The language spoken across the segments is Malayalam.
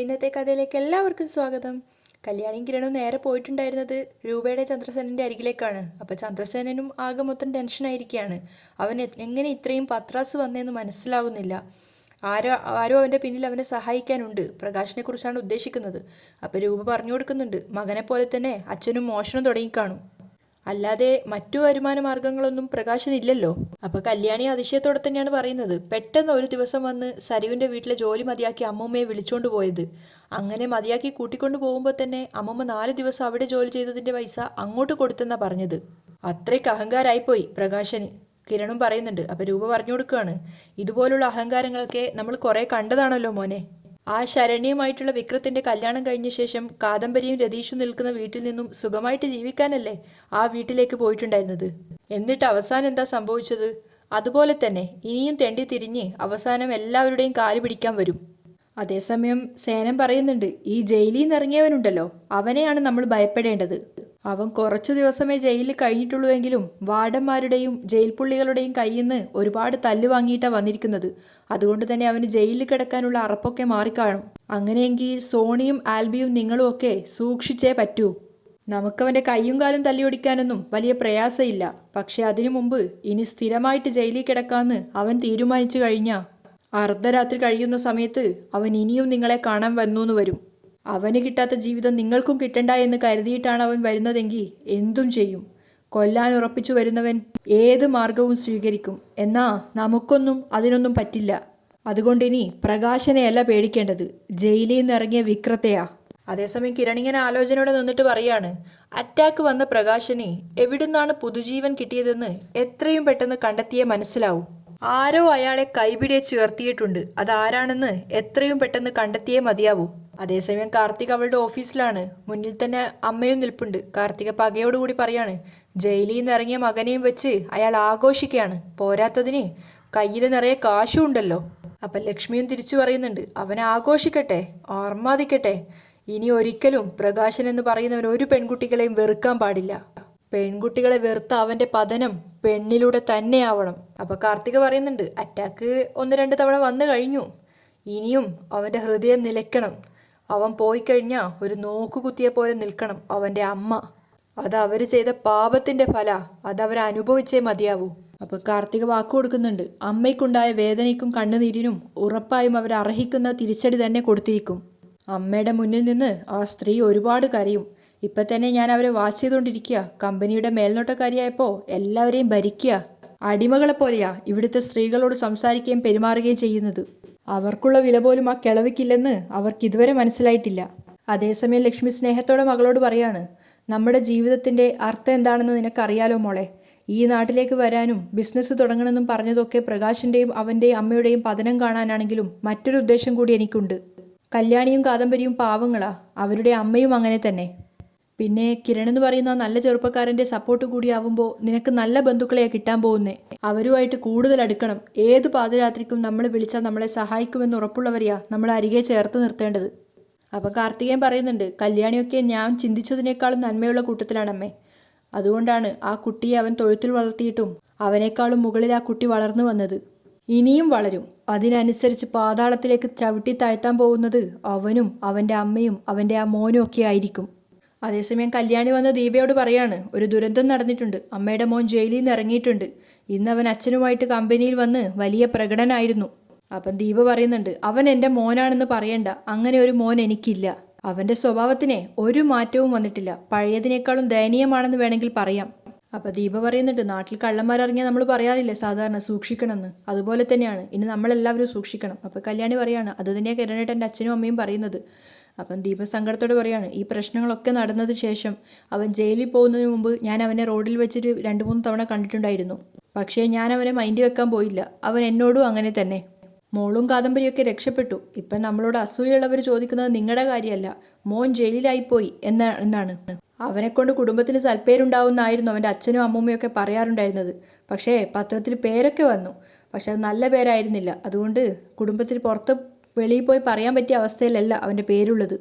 ഇന്നത്തെ കഥയിലേക്ക് എല്ലാവർക്കും സ്വാഗതം. കല്യാണിയും കിരണും നേരെ പോയിട്ടുണ്ടായിരുന്നത് രൂപയുടെ ചന്ദ്രസേനന്റെ അരികിലേക്കാണ്. അപ്പോൾ ചന്ദ്രസേനനും ആകെ മൊത്തം ടെൻഷനായിരിക്കുകയാണ് അവൻ എങ്ങനെ ഇത്രയും പത്രാസ് വന്നതെന്ന് മനസ്സിലാവുന്നില്ല. ആരോ ആരോ അവന്റെ പിന്നിൽ അവനെ സഹായിക്കാനുണ്ട്. പ്രകാശിനെ കുറിച്ചാണ് ഉദ്ദേശിക്കുന്നത്. അപ്പോൾ രൂപ പറഞ്ഞു കൊടുക്കുന്നുണ്ട്. മകനെ പോലെ തന്നെ അച്ഛനും മോഷണം തുടങ്ങിക്കാണും അല്ലാതെ മറ്റു വരുമാന മാർഗങ്ങളൊന്നും പ്രകാശനില്ലല്ലോ. അപ്പൊ കല്യാണി അതിശയത്തോടെ തന്നെയാണ് പറയുന്നത്. പെട്ടെന്ന് ഒരു ദിവസം വന്ന് സരുവിന്റെ വീട്ടിലെ ജോലി മതിയാക്കി അമ്മൂമ്മയെ വിളിച്ചോണ്ട് പോയത്. അങ്ങനെ മതിയാക്കി കൂട്ടിക്കൊണ്ടു പോകുമ്പോൾ തന്നെ അമ്മൂമ്മ നാല് ദിവസം അവിടെ ജോലി ചെയ്തതിന്റെ പൈസ അങ്ങോട്ട് കൊടുത്തെന്നാ പറഞ്ഞത്. അത്രയ്ക്ക് അഹങ്കാരായിപ്പോയി പ്രകാശന്. കിരണും പറയുന്നുണ്ട്. അപ്പൊ രൂപ പറഞ്ഞു കൊടുക്കുകയാണ്. ഇതുപോലുള്ള അഹങ്കാരങ്ങളൊക്കെ നമ്മൾ കുറെ കണ്ടതാണല്ലോ മോനെ. ആ ശരണ്യമായിട്ടുള്ള വിക്രത്തിന്റെ കല്യാണം കഴിഞ്ഞ ശേഷം കാദംബരിയും രതീഷും നിൽക്കുന്ന വീട്ടിൽ നിന്നും സുഖമായിട്ട് ജീവിക്കാനല്ലേ ആ വീട്ടിലേക്ക് പോയിട്ടുണ്ടായിരുന്നത്? എന്നിട്ട് അവസാനം എന്താ സംഭവിച്ചത്? അതുപോലെ തന്നെ ഇനിയും തെണ്ടി തിരിഞ്ഞ് അവസാനം എല്ലാവരുടെയും കാൽ പിടിക്കാൻ വരും. അതേസമയം സേനം പറയുന്നുണ്ട് ഈ ജയിലിൽ നിന്ന് ഇറങ്ങിയവനുണ്ടല്ലോ അവനെയാണ് നമ്മൾ ഭയപ്പെടേണ്ടത്. അവൻ കുറച്ചു ദിവസമേ ജയിലിൽ കഴിഞ്ഞിട്ടുള്ളൂവെങ്കിലും വാർഡന്മാരുടെയും ജയിൽ പുള്ളികളുടെയും കയ്യിൽ നിന്ന് ഒരുപാട് തല്ല് വാങ്ങിയിട്ടാണ് വന്നിരിക്കുന്നത്. അതുകൊണ്ട് തന്നെ അവന് ജയിലിൽ കിടക്കാനുള്ള അറപ്പൊക്കെ മാറിക്കാണും. അങ്ങനെയെങ്കിൽ സോണിയും ആൽബിയും നിങ്ങളും ഒക്കെ സൂക്ഷിച്ചേ പറ്റൂ. നമുക്കവന്റെ കൈയും കാലും തല്ലിയൊടിക്കാനൊന്നും വലിയ പ്രയാസമില്ല. പക്ഷെ അതിനു മുമ്പ് ഇനി സ്ഥിരമായിട്ട് ജയിലിൽ കിടക്കാമെന്ന് അവൻ തീരുമാനിച്ചു കഴിഞ്ഞാ. അർദ്ധരാത്രി കഴിയുന്ന സമയത്ത് അവൻ ഇനിയും നിങ്ങളെ കാണാൻ വന്നു എന്ന് വരും. അവന് കിട്ടാത്ത ജീവിതം നിങ്ങൾക്കും കിട്ടണ്ട എന്ന് കരുതിയിട്ടാണ് അവൻ വരുന്നതെങ്കിൽ എന്തും ചെയ്യും. കൊല്ലാൻ ഉറപ്പിച്ചു വരുന്നവൻ ഏത് മാർഗവും സ്വീകരിക്കും. എന്നാ നമുക്കൊന്നും അതിനൊന്നും പറ്റില്ല. അതുകൊണ്ട് ഇനി പ്രകാശനെയല്ല പേടിക്കേണ്ടത്. ജയിലിൽ നിന്ന് ഇറങ്ങിയ വിക്രത്തെയാ. അതേസമയം കിരണിങ്ങനെ ആലോചനയോടെ നിന്നിട്ട് പറയാണ് അറ്റാക്ക് വന്ന പ്രകാശനെ എവിടുന്നാണ് പുതുജീവൻ കിട്ടിയതെന്ന് എത്രയും പെട്ടെന്ന് കണ്ടെത്തിയേ മനസ്സിലാവും. ആരോ അയാളെ കൈപിടിച്ച് ഉയർത്തിയിട്ടുണ്ട് അതാരാണെന്ന് എത്രയും പെട്ടെന്ന് കണ്ടെത്തിയേ മതിയാവൂ. അതേസമയം കാർത്തിക് അവളുടെ ഓഫീസിലാണ്. മുന്നിൽ തന്നെ അമ്മയും നിൽപ്പുണ്ട്. കാർത്തിക പകയോടുകൂടി പറയാണ് ജയിലിൽ നിന്ന് ഇറങ്ങിയ മകനെയും വെച്ച് അയാൾ ആഘോഷിക്കുകയാണ് പോരാത്തതിന് കയ്യിൽ നിറയെ കാശും ഉണ്ടല്ലോ. അപ്പം ലക്ഷ്മിയും തിരിച്ചു പറയുന്നുണ്ട് അവനെ ആഘോഷിക്കട്ടെ ഓർമാദിക്കട്ടെ ഇനി ഒരിക്കലും പ്രകാശൻ എന്ന് പറയുന്നവൻ ഒരു പെൺകുട്ടികളെയും വെറുക്കാൻ പാടില്ല. പെൺകുട്ടികളെ വെറുത്ത അവന്റെ പതനം പെണ്ണിലൂടെ തന്നെയാവണം. അപ്പോൾ കാർത്തിക പറയുന്നുണ്ട് അറ്റാക്ക് ഒന്ന് രണ്ട് തവണ വന്നു കഴിഞ്ഞു. ഇനിയും അവന്റെ ഹൃദയം നിലയ്ക്കണം. അവൻ പോയി കഴിഞ്ഞാൽ ഒരു നോക്കുകുത്തിയെ പോലെ നിൽക്കണം അവന്റെ അമ്മ. അത് അവർ ചെയ്ത പാപത്തിന്റെ ഫല. അത് അവരനുഭവിച്ചേ മതിയാവൂ. അപ്പോൾ കാർത്തിക വാക്കു കൊടുക്കുന്നുണ്ട്. അമ്മയ്ക്കുണ്ടായ വേദനയ്ക്കും കണ്ണുനീരിനും ഉറപ്പായും അവർ അർഹിക്കുന്ന തിരിച്ചടി തന്നെ കൊടുത്തിരിക്കും. അമ്മയുടെ മുന്നിൽ നിന്ന് ആ സ്ത്രീ ഒരുപാട് കരയും. ഇപ്പൊ തന്നെ ഞാൻ അവരെ വാച്ച് ചെയ്തുകൊണ്ടിരിക്കുക കമ്പനിയുടെ മേൽനോട്ടക്കാരിയായപ്പോൾ എല്ലാവരെയും ഭരിക്കുക അടിമകളെ പോലെയാ ഇവിടുത്തെ സ്ത്രീകളോട് സംസാരിക്കുകയും പെരുമാറുകയും ചെയ്യുന്നത്. അവർക്കുള്ള വില പോലും ആ കിളവിക്കില്ലെന്ന് അവർക്ക് ഇതുവരെ മനസ്സിലായിട്ടില്ല. അതേസമയം ലക്ഷ്മി സ്നേഹത്തോടെ മകളോട് പറയാണ് നമ്മുടെ ജീവിതത്തിന്റെ അർത്ഥം എന്താണെന്ന് നിനക്കറിയാലോ മോളെ. ഈ നാട്ടിലേക്ക് വരാനും ബിസിനസ് തുടങ്ങണമെന്നും പറഞ്ഞതൊക്കെ പ്രകാശിന്റെയും അവന്റെയും അമ്മയുടെയും പതനം കാണാനാണെങ്കിലും മറ്റൊരു ഉദ്ദേശം കൂടി എനിക്കുണ്ട്. കല്യാണിയും കാദംബരിയും പാവങ്ങളാ. അവരുടെ അമ്മയും അങ്ങനെ തന്നെ. പിന്നെ കിരൺ എന്ന് പറയുന്ന നല്ല ചെറുപ്പക്കാരന്റെ സപ്പോർട്ട് കൂടിയാവുമ്പോൾ നിനക്ക് നല്ല ബന്ധുക്കളെയാണ് കിട്ടാൻ പോകുന്നേ. അവരുമായിട്ട് കൂടുതൽ അടുക്കണം. ഏത് പാതിരാത്രിക്കും നമ്മൾ വിളിച്ചാൽ നമ്മളെ സഹായിക്കുമെന്ന് ഉറപ്പുള്ളവരെയാ നമ്മൾ അരികെ ചേർത്ത് നിർത്തേണ്ടത്. അപ്പം കാർത്തികേയൻ പറയുന്നുണ്ട് കല്യാണിയൊക്കെ ഞാൻ ചിന്തിച്ചതിനേക്കാളും നന്മയുള്ള കൂട്ടത്തിലാണമ്മേ. അതുകൊണ്ടാണ് ആ കുട്ടിയെ അവൻ തൊഴുത്തിൽ വളർത്തിയിട്ടും അവനേക്കാളും മുകളിൽ ആ കുട്ടി വളർന്നു വന്നത്. ഇനിയും വളരും. അതിനനുസരിച്ച് പാതാളത്തിലേക്ക് ചവിട്ടി താഴ്ത്താൻ പോകുന്നത് അവനും അവന്റെ അമ്മയും അവന്റെ ആ മോനും ഒക്കെ ആയിരിക്കും. അതേസമയം കല്യാണി വന്ന് ദീപയോട് പറയാണ് ഒരു ദുരന്തം നടന്നിട്ടുണ്ട്. അമ്മയുടെ മോൻ ജയിലിൽ നിന്ന് ഇറങ്ങിയിട്ടുണ്ട്. ഇന്ന് അവൻ അച്ഛനുമായിട്ട് കമ്പനിയിൽ വന്ന് വലിയ പ്രകടനായിരുന്നു. അപ്പം ദീപ പറയുന്നുണ്ട് അവൻ എന്റെ മോനാണെന്ന് പറയണ്ട. അങ്ങനെ ഒരു മോൻ എനിക്കില്ല. അവന്റെ സ്വഭാവത്തിനെ ഒരു മാറ്റവും വന്നിട്ടില്ല. പഴയതിനേക്കാളും ദയനീയമാണെന്ന് വേണമെങ്കിൽ പറയാം. അപ്പം ദീപ പറയുന്നുണ്ട് നാട്ടിൽ കള്ളന്മാരിറങ്ങിയാൽ നമ്മൾ പറയാറില്ലേ? സാധാരണ സൂക്ഷിക്കണമെന്ന്. അതുപോലെ തന്നെയാണ്. ഇനി നമ്മളെല്ലാവരും സൂക്ഷിക്കണം. അപ്പം കല്യാണി പറയാണ് അത് തന്നെയാണ് കിരണേട്ടന്റെ അച്ഛനും അമ്മയും പറയുന്നത്. അപ്പം ദീപ സങ്കടത്തോട് പറയാണ് ഈ പ്രശ്നങ്ങളൊക്കെ നടന്നത് ശേഷം അവൻ ജയിലിൽ പോകുന്നതിന് മുമ്പ് ഞാൻ അവനെ റോഡിൽ വെച്ചിട്ട് രണ്ട് മൂന്ന് തവണ കണ്ടിട്ടുണ്ടായിരുന്നു. പക്ഷേ ഞാൻ അവനെ മൈൻഡ് വെക്കാൻ പോയില്ല. അവൻ എന്നോടും അങ്ങനെ തന്നെ. മോളും കാദംബരിയൊക്കെ രക്ഷപ്പെട്ടു. ഇപ്പം നമ്മളോട് അസൂയുള്ളവർ ചോദിക്കുന്നത് നിങ്ങളുടെ കാര്യമല്ല. മോൻ ജയിലിലായിപ്പോയി എന്ന എന്നാണ്. അവനെക്കൊണ്ട് കുടുംബത്തിന് സൽപ്പേരുണ്ടാവുന്നായിരുന്നു അവന്റെ അച്ഛനും അമ്മൂമ്മയൊക്കെ പറയാറുണ്ടായിരുന്നത്. പക്ഷേ പത്രത്തിൽ പേരൊക്കെ വന്നു. പക്ഷെ അത് നല്ല പേരായിരുന്നില്ല. അതുകൊണ്ട് കുടുംബത്തിൽ പുറത്ത് വെളിയിൽ പോയി പറയാൻ പറ്റിയ അവസ്ഥയിലല്ല അവന്റെ പേരുള്ളത്.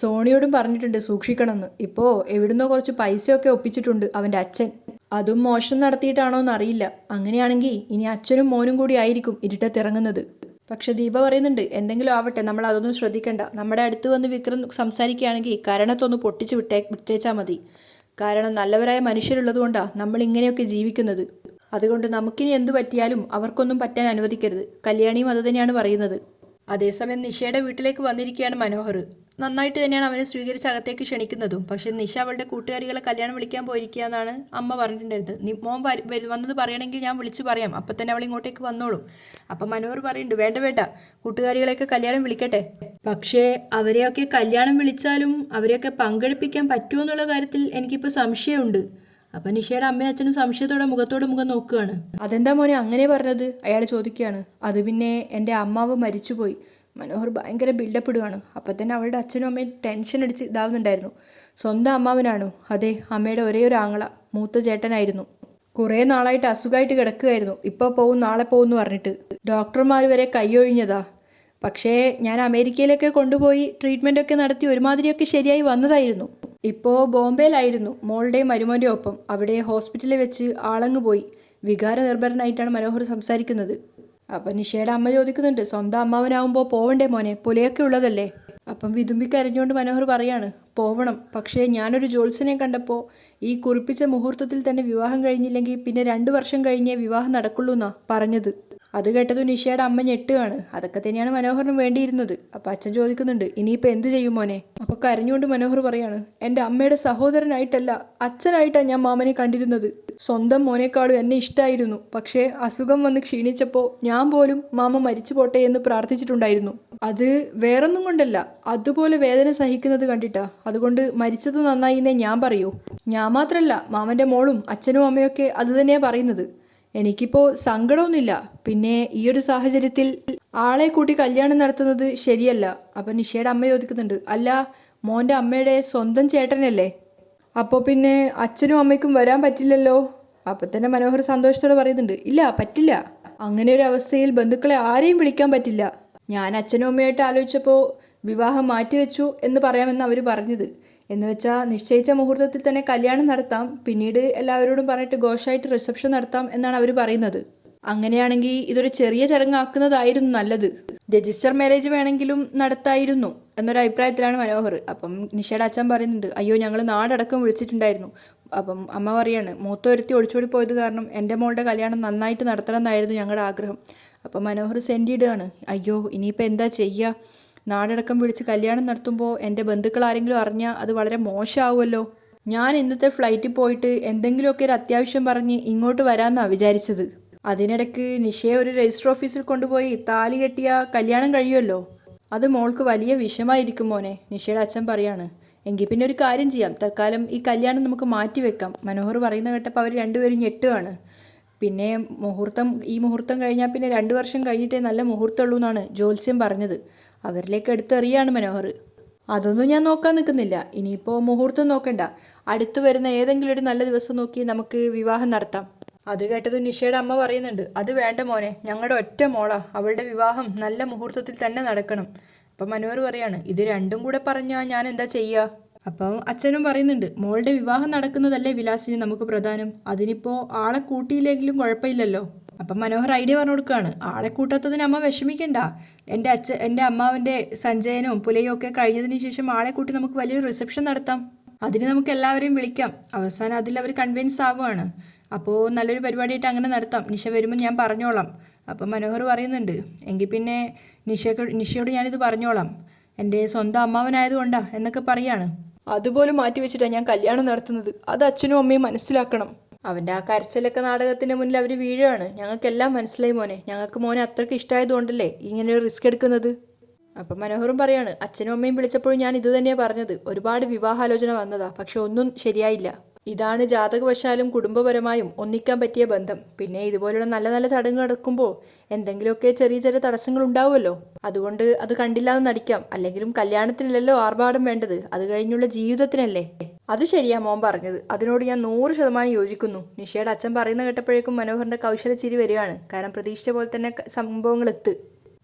സോണിയോടും പറഞ്ഞിട്ടുണ്ട് സൂക്ഷിക്കണമെന്ന്. ഇപ്പോൾ എവിടുന്നോ കുറച്ച് പൈസയൊക്കെ ഒപ്പിച്ചിട്ടുണ്ട് അവന്റെ അച്ഛൻ. അതും മോശം നടത്തിയിട്ടാണോ എന്നറിയില്ല. അങ്ങനെയാണെങ്കിൽ ഇനി അച്ഛനും മോനും കൂടി ആയിരിക്കും ഇരുട്ടത്തിറങ്ങുന്നത് പക്ഷെ ദീപ പറയുന്നുണ്ട് എന്തെങ്കിലും ആവട്ടെ നമ്മൾ അതൊന്നും ശ്രദ്ധിക്കണ്ട. നമ്മുടെ അടുത്ത് വന്ന് വിക്രം സംസാരിക്കുകയാണെങ്കിൽ കരണത്തൊന്ന് പൊട്ടിച്ച് വിട്ടേ വിട്ടേച്ചാൽ മതി. കാരണം നല്ലവരായ മനുഷ്യരുള്ളത് കൊണ്ടാണ് നമ്മൾ ഇങ്ങനെയൊക്കെ ജീവിക്കുന്നത്. അതുകൊണ്ട് നമുക്കിനി എന്തു പറ്റിയാലും അവർക്കൊന്നും പറ്റാൻ അനുവദിക്കരുത്. കല്യാണിയും അത് തന്നെയാണ് പറയുന്നത്. അതേസമയം നിഷയുടെ വീട്ടിലേക്ക് വന്നിരിക്കുകയാണ് മനോഹർ. നന്നായിട്ട് തന്നെയാണ് അവനെ സ്വീകരിച്ച് അകത്തേക്ക് ക്ഷണിക്കുന്നതും. പക്ഷേ നിഷ അവളുടെ കൂട്ടുകാരികളെ കല്യാണം വിളിക്കാൻ പോയിരിക്കുക എന്നാണ് അമ്മ പറഞ്ഞിട്ടുണ്ടായിരുന്നത്. നീ മോൻ വന്നത് പറയണമെങ്കിൽ ഞാൻ വിളിച്ച് പറയാം. അപ്പം തന്നെ അവൾ ഇങ്ങോട്ടേക്ക് വന്നോളും. അപ്പം മനോഹർ പറയുന്നുണ്ട് വേണ്ട വേണ്ട. കൂട്ടുകാരികളെയൊക്കെ കല്യാണം വിളിക്കട്ടെ. പക്ഷേ അവരെയൊക്കെ കല്യാണം വിളിച്ചാലും അവരെയൊക്കെ പങ്കെടുപ്പിക്കാൻ പറ്റുമോ എന്നുള്ള കാര്യത്തിൽ എനിക്കിപ്പോൾ സംശയമുണ്ട്. അപ്പം നിഷയുടെ അമ്മയും അച്ഛനും സംശയത്തോടെ മുഖത്തോട് മുഖം നോക്കുകയാണ്. അതെന്താ മോനെ അങ്ങനെ പറഞ്ഞത്? അയാൾ ചോദിക്കുകയാണ്. അത് പിന്നെ എന്റെ അമ്മാവ് മരിച്ചുപോയി. മനോഹർ ഭയങ്കര ബിൽഡപ്പ് ഇടുകയാണ് അപ്പം തന്നെ അവളുടെ അച്ഛനും അമ്മയും ടെൻഷൻ അടിച്ച് ഇതാവുന്നുണ്ടായിരുന്നു. സ്വന്തം അമ്മാവനാണോ? അതെ അമ്മയുടെ ഒരേ ഒരു ആങ്ങള മൂത്ത ചേട്ടനായിരുന്നു. കുറേ നാളായിട്ട് അസുഖമായിട്ട് കിടക്കുകയായിരുന്നു. ഇപ്പോൾ പോവും നാളെ പോകും എന്ന് പറഞ്ഞിട്ട്. ഡോക്ടർമാർ വരെ കൈയൊഴിഞ്ഞതാ പക്ഷേ ഞാൻ അമേരിക്കയിലൊക്കെ കൊണ്ടുപോയി ട്രീറ്റ്മെന്റ് ഒക്കെ നടത്തി ഒരുമാതിരിയൊക്കെ ശരിയായി വന്നതായിരുന്നു. ഇപ്പോൾ ബോംബെയിലായിരുന്നു മോളുടെയും മരുമോന്റെ ഒപ്പം. അവിടെ ഹോസ്പിറ്റലിൽ വെച്ച് ആളങ്ങ് പോയി. വികാര നിർഭരനായിട്ടാണ് മനോഹർ സംസാരിക്കുന്നത്. അപ്പം നിഷയുടെ അമ്മ ചോദിക്കുന്നുണ്ട് സ്വന്തം അമ്മാവനാവുമ്പോൾ പോവണ്ടേ മോനെ? പുലയൊക്കെ ഉള്ളതല്ലേ? അപ്പം വിതുമ്പിക്കരഞ്ഞുകൊണ്ട് മനോഹർ പറയാണ് പോവണം. പക്ഷേ ഞാനൊരു ജോത്സനെ കണ്ടപ്പോൾ ഈ കുറിപ്പിച്ച മുഹൂർത്തത്തിൽ തന്നെ വിവാഹം കഴിഞ്ഞില്ലെങ്കിൽ പിന്നെ രണ്ട് വർഷം കഴിഞ്ഞേ വിവാഹം നടക്കുള്ളൂ എന്നാ പറഞ്ഞത്. അത് കേട്ടത് നിഷയുടെ അമ്മ ഞെട്ടുകയാണ്. അതൊക്കെ തന്നെയാണ് മനോഹറിന് വേണ്ടിയിരുന്നത്. അപ്പം അച്ഛൻ ചോദിക്കുന്നുണ്ട് ഇനിയിപ്പോൾ എന്ത് ചെയ്യും മോനെ? അപ്പോൾ കരഞ്ഞുകൊണ്ട് മനോഹർ പറയാണ് എന്റെ അമ്മയുടെ സഹോദരനായിട്ടല്ല അച്ഛനായിട്ടാണ് ഞാൻ മാമനെ കണ്ടിരുന്നത്. സ്വന്തം മോനേക്കാളും എന്നെ ഇഷ്ടമായിരുന്നു പക്ഷേ അസുഖം വന്ന് ക്ഷീണിച്ചപ്പോൾ ഞാൻ പോലും മാമ മരിച്ചു പോട്ടെ എന്ന് പ്രാർത്ഥിച്ചിട്ടുണ്ടായിരുന്നു. അത് വേറൊന്നും കൊണ്ടല്ല അതുപോലെ വേദന സഹിക്കുന്നത് കണ്ടിട്ടാ. അതുകൊണ്ട് മരിച്ചത് നന്നായി എന്നേ ഞാൻ പറയൂ. ഞാൻ മാത്രമല്ല മാമന്റെ മോളും അച്ഛനും അമ്മയൊക്കെ അത് തന്നെയാണ് പറയുന്നത്. എനിക്കിപ്പോൾ സങ്കടമൊന്നുമില്ല. പിന്നെ ഈ ഒരു സാഹചര്യത്തിൽ ആളെ കൂട്ടി കല്യാണം നടത്തുന്നത് ശരിയല്ല. അപ്പം നിഷയുടെ അമ്മ ചോദിക്കുന്നുണ്ട് അല്ല മോന്റെ അമ്മയുടെ സ്വന്തം ചേട്ടനല്ലേ? അപ്പോൾ പിന്നെ അച്ഛനും അമ്മയ്ക്കും വരാൻ പറ്റില്ലല്ലോ? അപ്പം തന്നെ മനോഹർ സന്തോഷത്തോടെ പറയുന്നുണ്ട് ഇല്ല പറ്റില്ല. അങ്ങനെ ഒരു അവസ്ഥയിൽ ബന്ധുക്കളെ ആരെയും വിളിക്കാൻ പറ്റില്ല. ഞാൻ അച്ഛനും അമ്മയായിട്ട് ആലോചിച്ചപ്പോൾ വിവാഹം മാറ്റിവെച്ചു എന്ന് പറയാമെന്ന് അവർ പറഞ്ഞത്. എന്ന് വെച്ചാൽ നിശ്ചയിച്ച മുഹൂർത്തത്തിൽ തന്നെ കല്യാണം നടത്താം. പിന്നീട് എല്ലാവരോടും പറഞ്ഞിട്ട് ഘോഷമായിട്ട് റിസപ്ഷൻ നടത്താം എന്നാണ് അവർ പറയുന്നത്. അങ്ങനെയാണെങ്കിൽ ഇതൊരു ചെറിയ ചടങ്ങാക്കുന്നതായിരുന്നു നല്ലത്. രജിസ്റ്റർ മാരേജ് വേണമെങ്കിലും നടത്തായിരുന്നു എന്നൊരു അഭിപ്രായത്തിലാണ് മനോഹർ. അപ്പം നിഷയുടെ അച്ഛൻ പറയുന്നുണ്ട് അയ്യോ ഞങ്ങൾ നാടടക്കം വിളിച്ചിട്ടുണ്ടായിരുന്നു. അപ്പം അമ്മ പറയാണ് മൂത്തൊരുത്തി ഒളിച്ചോടി പോയത് കാരണം എന്റെ മോളുടെ കല്യാണം നന്നായിട്ട് നടത്തണം എന്നായിരുന്നു ഞങ്ങളുടെ ആഗ്രഹം. അപ്പം മനോഹർ സെൻഡ് ഇടുകയാണ് അയ്യോ ഇനിയിപ്പോൾ എന്താ ചെയ്യുക നാടടക്കം വിളിച്ച് കല്യാണം നടത്തുമ്പോൾ എന്റെ ബന്ധുക്കൾ ആരെങ്കിലും അറിഞ്ഞാൽ അത് വളരെ മോശമാവുമല്ലോ ഞാൻ ഇന്നത്തെ ഫ്ലൈറ്റിൽ പോയിട്ട് എന്തെങ്കിലുമൊക്കെ ഒരു അത്യാവശ്യം പറഞ്ഞ് ഇങ്ങോട്ട് വരാമെന്നാണ് വിചാരിച്ചത്. അതിനിടയ്ക്ക് നിഷയെ ഒരു രജിസ്റ്റർ ഓഫീസിൽ കൊണ്ടുപോയി താലി കെട്ടിയ കല്യാണം കഴിയുമല്ലോ അത് മോൾക്ക് വലിയ വിഷമായിരിക്കും മോനെ നിഷയുടെ അച്ഛൻ പറയാണ്. എങ്കിൽ പിന്നെ ഒരു കാര്യം ചെയ്യാം. തൽക്കാലം ഈ കല്യാണം നമുക്ക് മാറ്റി വെക്കാം മനോഹർ പറയുന്ന കേട്ടപ്പോൾ അവർ രണ്ടുപേരും ഞെട്ടുകയാണ് പിന്നെ മുഹൂർത്തം ഈ മുഹൂർത്തം കഴിഞ്ഞാൽ പിന്നെ രണ്ട് വർഷം കഴിഞ്ഞിട്ടേ നല്ല മുഹൂർത്തമുള്ളൂ എന്നാണ് ജ്യോത്സ്യം പറഞ്ഞത്. അവരിലേക്ക് എടുത്തെറിയാണ് മനോഹർ. അതൊന്നും ഞാൻ നോക്കാൻ നിൽക്കുന്നില്ല. ഇനിയിപ്പോൾ മുഹൂർത്തം നോക്കണ്ട. അടുത്തു വരുന്ന ഏതെങ്കിലും ഒരു നല്ല ദിവസം നോക്കി നമുക്ക് വിവാഹം നടത്താം. അത് കേട്ടത് നിഷയുടെ അമ്മ പറയുന്നുണ്ട് അത് വേണ്ട മോനെ ഞങ്ങളുടെ ഒറ്റ മോളാ. അവളുടെ വിവാഹം നല്ല മുഹൂർത്തത്തിൽ തന്നെ നടക്കണം. അപ്പം മനോഹർ പറയാണ് ഇത് രണ്ടും കൂടെ പറഞ്ഞാൽ ഞാൻ എന്താ ചെയ്യുക അപ്പം അച്ഛനും പറയുന്നുണ്ട് മോളുടെ വിവാഹം നടക്കുന്നതല്ലേ വിലാസിന് നമുക്ക് പ്രധാനം? അതിനിപ്പോൾ ആളെ കൂട്ടിയില്ലെങ്കിലും കുഴപ്പമില്ലല്ലോ. അപ്പം മനോഹർ ഐഡിയ പറഞ്ഞു കൊടുക്കുകയാണ് ആളെ കൂട്ടാത്തതിന് അമ്മ വിഷമിക്കണ്ട. എന്റെ അച്ഛൻ എന്റെ അമ്മാവന്റെ സഞ്ജയനും പുലയും ഒക്കെ കഴിഞ്ഞതിന് ശേഷം ആളെ കൂട്ടി നമുക്ക് വലിയൊരു റിസപ്ഷൻ നടത്താം. അതിന് നമുക്ക് എല്ലാവരെയും വിളിക്കാം. അവസാനം അതിൽ അവർ കൺവിൻസ് ആവുകയാണ്. അപ്പോൾ നല്ലൊരു പരിപാടിയായിട്ട് അങ്ങനെ നടത്താം. നിഷ വരുമ്പോൾ ഞാൻ പറഞ്ഞോളാം. അപ്പം മനോഹർ പറയുന്നുണ്ട് എങ്കിൽ പിന്നെ നിഷയ്ക്ക് നിഷയോട് ഞാനിത് പറഞ്ഞോളാം. എന്റെ സ്വന്തം അമ്മാവനായതുകൊണ്ടാ എന്നൊക്കെ പറയാണ്. അതുപോലും മാറ്റി വെച്ചിട്ടാണ് ഞാൻ കല്യാണം നടത്തുന്നത്. അത് അച്ഛനും അമ്മയും മനസ്സിലാക്കണം. അവന്റെ ആ കരച്ചിലൊക്കെ നാടകത്തിന്റെ മുന്നിൽ അവർ വീഴുകയാണ് ഞങ്ങൾക്കെല്ലാം മനസ്സിലായി മോനെ. ഞങ്ങൾക്ക് മോനെ അത്രയ്ക്ക് ഇഷ്ടമായതുകൊണ്ടല്ലേ ഇങ്ങനെ ഒരു റിസ്ക് എടുക്കുന്നത്? അപ്പം മനോഹറും പറയാണ് അച്ഛനും അമ്മയും വിളിച്ചപ്പോഴും ഞാൻ ഇത് തന്നെയാണ് പറഞ്ഞത്. ഒരുപാട് വിവാഹാലോചന വന്നതാ പക്ഷെ ഒന്നും ശരിയായില്ല. ഇതാണ് ജാതകവശാലും കുടുംബപരമായും ഒന്നിക്കാൻ പറ്റിയ ബന്ധം. പിന്നെ ഇതുപോലുള്ള നല്ല നല്ല ചടങ്ങ് നടക്കുമ്പോൾ എന്തെങ്കിലുമൊക്കെ ചെറിയ ചെറിയ തടസ്സങ്ങൾ ഉണ്ടാവുമല്ലോ. അതുകൊണ്ട് അത് കണ്ടില്ലാതെ നടിക്കാം. അല്ലെങ്കിലും കല്യാണത്തിനല്ലല്ലോ ആർഭാടം വേണ്ടത്. അത് കഴിഞ്ഞുള്ള ജീവിതത്തിനല്ലേ. അത് ശരിയാ മോൻ പറഞ്ഞത്. അതിനോട് ഞാൻ നൂറ് ശതമാനം യോജിക്കുന്നു. നിഷയുടെ അച്ഛൻ പറയുന്ന കേട്ടപ്പോഴേക്കും മനോഹറിന്റെ കൗശല ചിരി വരികയാണ്. കാരണം പ്രതീക്ഷിച്ച പോലെ തന്നെ സംഭവങ്ങൾ എത്ത്.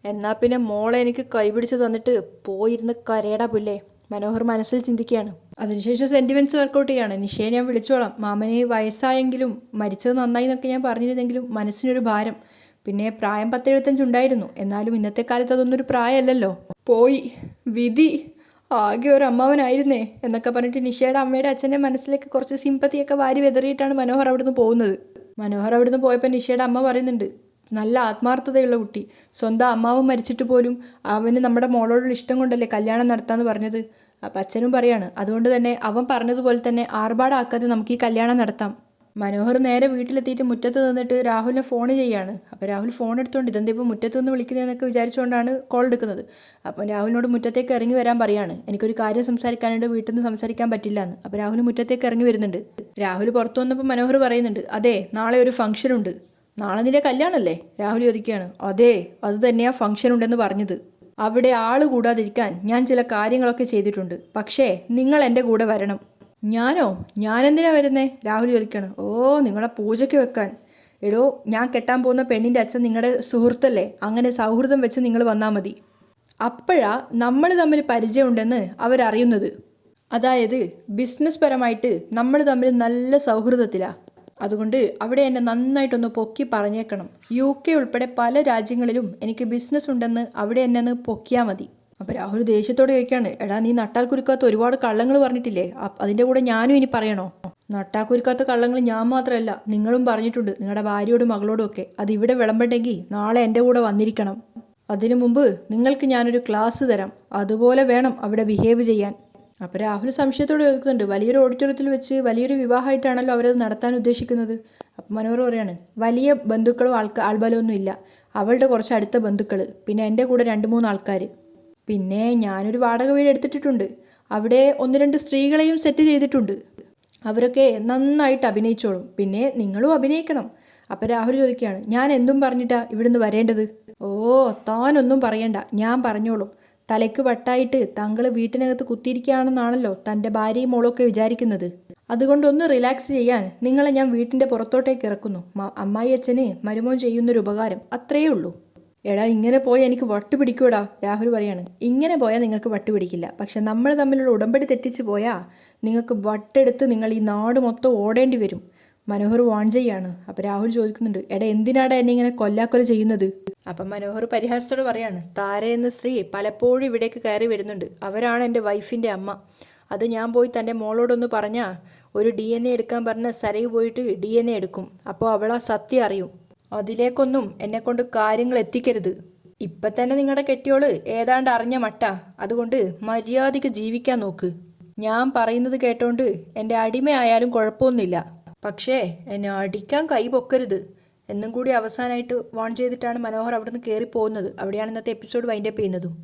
എന്നാ പിന്നെ മോളെ എനിക്ക് കൈപിടിച്ച് തന്നിട്ട് പോയിരുന്ന് കരയടാ പുല്ലേ. മനോഹർ മനസ്സിൽ ചിന്തിക്കുകയാണ്. അതിനുശേഷം സെന്റിമെന്റ്സ് വർക്കൗട്ട് ചെയ്യാണ്. നിഷയെ ഞാൻ വിളിച്ചോളാം. മാമനെ വയസ്സായെങ്കിലും മരിച്ചത് നന്നായി എന്നൊക്കെ ഞാൻ പറഞ്ഞിരുന്നെങ്കിലും മനസ്സിനൊരു ഭാരം. പിന്നെ പ്രായം പത്തെഴുപത്തഞ്ചുണ്ടായിരുന്നു എന്നാലും ഇന്നത്തെ കാലത്ത് അതൊന്നൊരു പ്രായമല്ലല്ലോ. പോയി. വിധി. ആകെ ഒരു അമ്മാവനായിരുന്നേ എന്നൊക്കെ പറഞ്ഞിട്ട് നിഷയുടെ അമ്മയുടെ അച്ഛന്റെ മനസ്സിലേക്ക് കുറച്ച് സിമ്പത്തിയൊക്കെ വാരി വെതറിയിട്ടാണ് മനോഹർ അവിടുന്ന് പോകുന്നത്. മനോഹർ അവിടുന്ന് പോയപ്പോൾ നിഷയുടെ അമ്മ പറയുന്നുണ്ട് നല്ല ആത്മാർത്ഥതയുള്ള കുട്ടി. സ്വന്തം അമ്മാവും മരിച്ചിട്ട് പോലും അവന് നമ്മുടെ മോളോടുള്ള ഇഷ്ടം കൊണ്ടല്ലേ കല്യാണം നടത്താമെന്ന് പറഞ്ഞത്? അപ്പം അച്ഛനും പറയാണ് അതുകൊണ്ട് തന്നെ അവൻ പറഞ്ഞതുപോലെ തന്നെ ആർഭാടാക്കാതെ നമുക്ക് ഈ കല്യാണം നടത്താം. മനോഹർ നേരെ വീട്ടിലെത്തിയിട്ട് മുറ്റത്ത് നിന്നിട്ട് രാഹുലിനെ ഫോൺ ചെയ്യാണ്. അപ്പോൾ രാഹുൽ ഫോൺ എടുത്തുകൊണ്ട് ഇതെന്താ ഇപ്പോൾ മുറ്റത്ത് നിന്ന് വിളിക്കുന്നതെന്നൊക്കെ വിചാരിച്ചുകൊണ്ടാണ് കോൾ എടുക്കുന്നത്. അപ്പോൾ രാഹുലിനോട് മുറ്റത്തേക്ക് ഇറങ്ങി വരാൻ പറയാണ് എനിക്കൊരു കാര്യം സംസാരിക്കാനുണ്ട് വീട്ടിൽ നിന്ന് സംസാരിക്കാൻ പറ്റില്ല എന്ന് അപ്പോൾ രാഹുൽ മുറ്റത്തേക്ക് ഇറങ്ങി വരുന്നുണ്ട്. രാഹുൽ പുറത്തു വന്നപ്പോൾ മനോഹർ പറയുന്നുണ്ട് അതെ നാളെ ഒരു ഫംഗ്ഷൻ ഉണ്ട്. നാളെ നിന്റെ കല്യാണമല്ലേ രാഹുൽ ചോദിക്കുകയാണ് അതെ അത് തന്നെയാണ് ഫംഗ്ഷൻ ഉണ്ടെന്ന് പറഞ്ഞത്. അവിടെ ആൾ കൂടാതിരിക്കാൻ ഞാൻ ചില കാര്യങ്ങളൊക്കെ ചെയ്തിട്ടുണ്ട്. പക്ഷേ നിങ്ങൾ എന്റെ കൂടെ വരണം. ഞാനോ? ഞാനെന്തിനാ വരുന്നേ? രാഹുൽ ചോദിക്കാണ്. ഓ നിങ്ങളെ പൂജയ്ക്ക് വെക്കാൻ. എടോ ഞാൻ കെട്ടാൻ പോകുന്ന പെണ്ണിന്റെ അച്ഛൻ നിങ്ങളുടെ സുഹൃത്തല്ലേ? അങ്ങനെ സൗഹൃദം വെച്ച് നിങ്ങൾ വന്നാൽ മതി. അപ്പോഴാ നമ്മൾ തമ്മിൽ പരിചയമുണ്ടെന്ന് അവരറിയുന്നത്. അതായത് ബിസിനസ് പരമായിട്ട് നമ്മൾ തമ്മിൽ നല്ല സൗഹൃദത്തിലാണ് അതുകൊണ്ട് അവിടെ എന്നെ നന്നായിട്ടൊന്ന് പൊക്കി പറഞ്ഞേക്കണം. യു കെ ഉൾപ്പെടെ പല രാജ്യങ്ങളിലും എനിക്ക് ബിസിനസ് ഉണ്ടെന്ന് അവിടെ എന്നെ ഒന്ന് പൊക്കിയാൽ മതി. അപ്പോൾ രാഹുൽ ദേഷ്യത്തോടെ ചോദിക്കാണ് എടാ നീ നട്ടാൽ കുരുക്കാത്ത ഒരുപാട് കള്ളങ്ങൾ പറഞ്ഞിട്ടില്ലേ? അതിന്റെ കൂടെ ഞാനും ഇനി പറയണോ? നട്ടാൽ കുരുക്കാത്ത കള്ളങ്ങൾ ഞാൻ മാത്രമല്ല നിങ്ങളും പറഞ്ഞിട്ടുണ്ട് നിങ്ങളുടെ ഭാര്യയോടും മകളോടും ഒക്കെ. അത് ഇവിടെ വിളമ്പണ്ടെങ്കിൽ നാളെ എന്റെ കൂടെ വന്നിരിക്കണം. അതിനു മുമ്പ് നിങ്ങൾക്ക് ഞാനൊരു ക്ലാസ് തരാം. അതുപോലെ വേണം അവിടെ ബിഹേവ് ചെയ്യാൻ. അപ്പോൾ രാഹുൽ സംശയത്തോടെ ചോദിക്കുന്നുണ്ട് വലിയൊരു ഓഡിറ്റോറിയത്തിൽ വെച്ച് വലിയൊരു വിവാഹമായിട്ടാണല്ലോ അവരത് നടത്താൻ ഉദ്ദേശിക്കുന്നത്. അപ്പം മനോഹർ പറയാണ് വലിയ ബന്ധുക്കളോ ആൾക്ക ആൾബലമൊന്നും ഇല്ല. അവളുടെ കുറച്ച് അടുത്ത ബന്ധുക്കൾ പിന്നെ എന്റെ കൂടെ രണ്ട് മൂന്ന് ആൾക്കാർ പിന്നെ ഞാനൊരു വാടക വീട് എടുത്തിട്ടിട്ടുണ്ട്. അവിടെ ഒന്ന് രണ്ട് സ്ത്രീകളെയും സെറ്റ് ചെയ്തിട്ടുണ്ട്. അവരൊക്കെ നന്നായിട്ട് അഭിനയിച്ചോളും. പിന്നെ നിങ്ങളും അഭിനയിക്കണം. അപ്പം രാഹുൽ ചോദിക്കുകയാണ് ഞാൻ എന്തും പറഞ്ഞിട്ടാ ഇവിടുന്ന് വരേണ്ടത്? ഓ താനൊന്നും പറയണ്ട. ഞാൻ പറഞ്ഞോളും. തലയ്ക്ക് വട്ടായിട്ട് താങ്കൾ വീട്ടിനകത്ത് കുത്തിയിരിക്കുകയാണെന്നാണല്ലോ തന്റെ ഭാര്യയും മോളൊക്കെ വിചാരിക്കുന്നത്. അതുകൊണ്ടൊന്ന് റിലാക്സ് ചെയ്യാൻ നിങ്ങളെ ഞാൻ വീട്ടിന്റെ പുറത്തോട്ടേക്ക് ഇറക്കുന്നു. അമ്മായി അച്ഛന് മരുമോൻ ചെയ്യുന്നൊരു ഉപകാരം അത്രയേ ഉള്ളൂ. എടാ ഇങ്ങനെ പോയാൽ എനിക്ക് വട്ട് പിടിക്കൂടാ രാഹുൽ പറയാണ്. ഇങ്ങനെ പോയാൽ നിങ്ങൾക്ക് വട്ട് പിടിക്കില്ല. പക്ഷെ നമ്മൾ തമ്മിലുള്ള ഉടമ്പടി തെറ്റിച്ച് പോയാൽ നിങ്ങൾക്ക് വട്ടെടുത്ത് നിങ്ങൾ ഈ നാട് മൊത്തം ഓടേണ്ടി വരും. മനോഹർ വാൺ ചെയ്യാണ് അപ്പോൾ രാഹുൽ ചോദിക്കുന്നുണ്ട് എടാ എന്തിനാടാ എന്നെ ഇങ്ങനെ കൊല്ലാക്കൊല ചെയ്യുന്നത്? അപ്പം മനോഹർ പരിഹാസത്തോട് പറയാണ് താര എന്ന സ്ത്രീ പലപ്പോഴും ഇവിടേക്ക് കയറി വരുന്നുണ്ട്. അവരാണ് എന്റെ വൈഫിന്റെ അമ്മ. അത് ഞാൻ പോയി തന്റെ മോളോടൊന്ന് പറഞ്ഞാൽ ഒരു ഡി എൻ എ എടുക്കാൻ പറഞ്ഞ സരയ് പോയിട്ട് ഡി എൻ എ എടുക്കും. അപ്പോൾ അവൾ ആ സത്യം അറിയും. അതിലേക്കൊന്നും എന്നെക്കൊണ്ട് കാര്യങ്ങൾ എത്തിക്കരുത്. ഇപ്പം തന്നെ നിങ്ങളുടെ കെട്ടിയോൾ ഏതാണ്ട് അറിഞ്ഞ മട്ട. അതുകൊണ്ട് മര്യാദയ്ക്ക് ജീവിക്കാൻ നോക്ക്. ഞാൻ പറയുന്നത് കേട്ടോണ്ട് എന്റെ അടിമയായാലും കുഴപ്പമൊന്നുമില്ല. പക്ഷേ എന്നെ അടിക്കാൻ കൈ പൊക്കരുത്. എന്നും കൂടി അവസാനമായിട്ട് വാൺ ചെയ്തിട്ടാണ് മനോഹർ അവിടുന്ന് കയറി പോകുന്നത് അവിടെയാണ് ഇന്നത്തെ എപ്പിസോഡ് വൈൻഡപ്പ് ചെയ്യുന്നതും.